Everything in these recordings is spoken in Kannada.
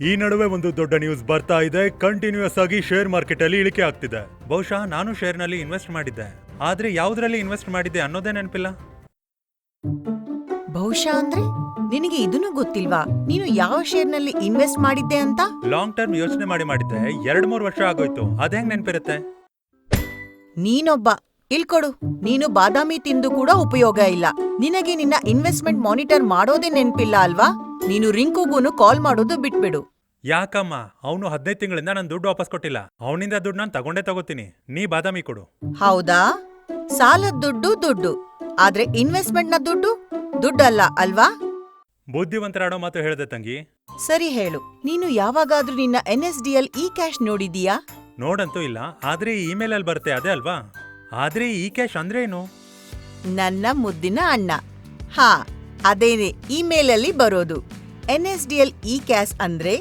ಈ ನಡುವೆ ಒಂದು ದೊಡ್ಡ ನ್ಯೂಸ್ ಬರ್ತಾ ಇದೆ. ಕಂಟಿನ್ಯೂಸ್ ಆಗಿ ಶೇರ್ ಮಾರ್ಕೆಟ್ ಅಲ್ಲಿ ಇಳಿಕೆ ಆಗ್ತಿದೆ. ಬಹುಶಃ ನಾನು ಶೇರ್ನಲ್ಲಿ ಇನ್ವೆಸ್ಟ್ ಮಾಡಿದ್ದೆ. ಆದ್ರೆ ಯಾವ್ದ್ರಲ್ಲಿ ಇನ್ವೆಸ್ಟ್ ಮಾಡಿದ್ದೆ ಅನ್ನೋದೇ ನೆನಪಿಲ್ಲ. ಬಹುಶಃ ಅಂದ್ರೆ ನಿನಗೆ ಇದನ್ನು ಗೊತ್ತಿಲ್ವಾ? ನೀನು ಯಾವ ಶೇರ್ನಲ್ಲಿ ಇನ್ವೆಸ್ಟ್ ಮಾಡಿದ್ದೆ ಅಂತ? ಲಾಂಗ್ ಟರ್ಮ್ ಯೋಚನೆ ಮಾಡಿ ಮಾಡಿದ್ದೆ. ಎರಡ್ ಮೂರ್ ವರ್ಷ ಆಗೋಯ್ತು. ಅದ್ ಹೆಂಗ್ ನೆನಪಿರುತ್ತೆ? ನೀನೊಬ್ಬ. ಇಲ್ಕೊಡು ನೀನು ಬಾದಾಮಿ ತಿಂದು ಕೂಡ ಉಪಯೋಗ ಇಲ್ಲ. ನಿನಗೆ ನಿನ್ನ ಇನ್ವೆಸ್ಟ್ಮೆಂಟ್ ಮಾನಿಟರ್ ಮಾಡೋದೇ ನೆನಪಿಲ್ಲ ಅಲ್ವಾ? ನೀನು ರಿಂಕುಗೂನು ಕಾಲ್ ಮಾಡೋದು ಬಿಟ್ಬಿಡು. ಯಾಕಮ್ಮ? ಅವನು ಹದಿನೈದು ತಿಂಗಳಿಂದ ನನ್ನ ದುಡ್ಡು ವಾಪಸ್ ಕೊಟ್ಟಿಲ್ಲ. ಅವನಿಂದ ದುಡ್ಡು ನಾನು ತಗೊಂಡೇ ತಗೋತೀನಿ. ನೀ ಬಾದಾಮಿ ಕೊಡು. ಹೌದಾ? ಸಾಲದ ದುಡ್ಡು ದುಡ್ಡು. ಆದ್ರೆ ಇನ್ವೆಸ್ಟ್ಮೆಂಟ್ನ ದುಡ್ಡು? ದುಡ್ಡಲ್ಲ ಅಲ್ವಾ? ಬುದ್ಧಿವಂತರಾಡೋ ಮಾತು ಹೇಳ್ದೆ ತಂಗಿ. ಸರಿ ಹೇಳು. ನೀನು ಯಾವಾಗಾದ್ರೂ ನಿನ್ನ N S D L E cash ನೋಡಿದೀಯಾ ನೋಡಂತೂ ಇಲ್ಲ. ಆದ್ರೆ ಈ ಇಮೇಲ್ ಅಲ್ಲಿ ಬರುತ್ತೆ ಅದೇ ಅಲ್ವಾ? ಆದ್ರೆ ಈ ಕ್ಯಾಶ್ ಅಂದ್ರೆ ಏನು? ನನ್ನ ಮುದ್ದಿನ ಅಣ್ಣ. ಹಾ ಅದೇನೆ ಇಮೇಲಲ್ಲಿ ಬರೋದು. N S D L E CAS ಅಂದ್ರೆ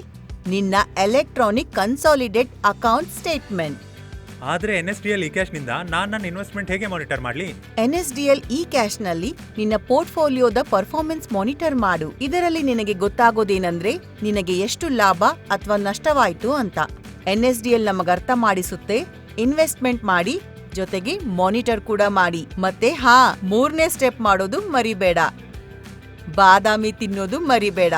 ನಿನ್ನ ಎಲೆಕ್ಟ್ರಾನಿಕ್ ಕನ್ಸಾಲಿಡೇಟ್ ಅಕೌಂಟ್ ಸ್ಟೇಟ್ಮೆಂಟ್. ಆದ್ರೆ N S D L E ಕ್ಯಾಶ್ನಿಂದ ನಾನು ನನ್ನ ಇನ್ವೆಸ್ಟ್ಮೆಂಟ್ ಹೇಗೆ ಮಾನಿಟರ್ ಮಾಡಲಿ? N S D L E ಕ್ಯಾಶ್ನಲ್ಲಿ ನಿನ್ನ ಪೋರ್ಟ್ಫೋಲಿಯೋದ ಪರ್ಫಾರ್ಮೆನ್ಸ್ ಮಾನಿಟರ್ ಮಾಡು. ಇದರಲ್ಲಿ ನಿನಗೆ ಗೊತ್ತಾಗೋದೇನಂದ್ರೆ ನಿನಗೆ ಎಷ್ಟು ಲಾಭ ಅಥವಾ ನಷ್ಟವಾಯಿತು ಅಂತ. ಎನ್ ಎಸ್ ಡಿ ಎಲ್ ನಮಗೆ ಅರ್ಥ ಮಾಡಿಸುತ್ತೆ. ಇನ್ವೆಸ್ಟ್ಮೆಂಟ್ ಮಾಡಿ ಜೊತೆಗೆ ಮಾನಿಟರ್ ಕೂಡ ಮಾಡಿ. ಮತ್ತೆ ಹಾ ಮೂರನೇ ಸ್ಟೆಪ್ ಮಾಡೋದು ಮರಿಬೇಡ. ಬಾದಾಮಿ ತಿನ್ನೋದು ಮರಿಬೇಡ.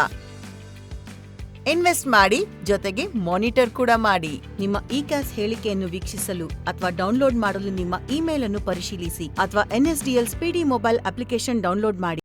ಇನ್ವೆಸ್ಟ್ ಮಾಡಿ, ಜೊತೆಗೆ ಮಾನಿಟರ್ ಕೂಡ ಮಾಡಿ. ನಿಮ್ಮ ಇ ಕ್ಯಾಸ್ ಹೇಳಿಕೆಯನ್ನು ವೀಕ್ಷಿಸಲು ಅಥವಾ ಡೌನ್ಲೋಡ್ ಮಾಡಲು ನಿಮ್ಮ ಇಮೇಲ್ ಅನ್ನು ಪರಿಶೀಲಿಸಿ ಅಥವಾ NSDL speedy mobile application download ಮಾಡಿ.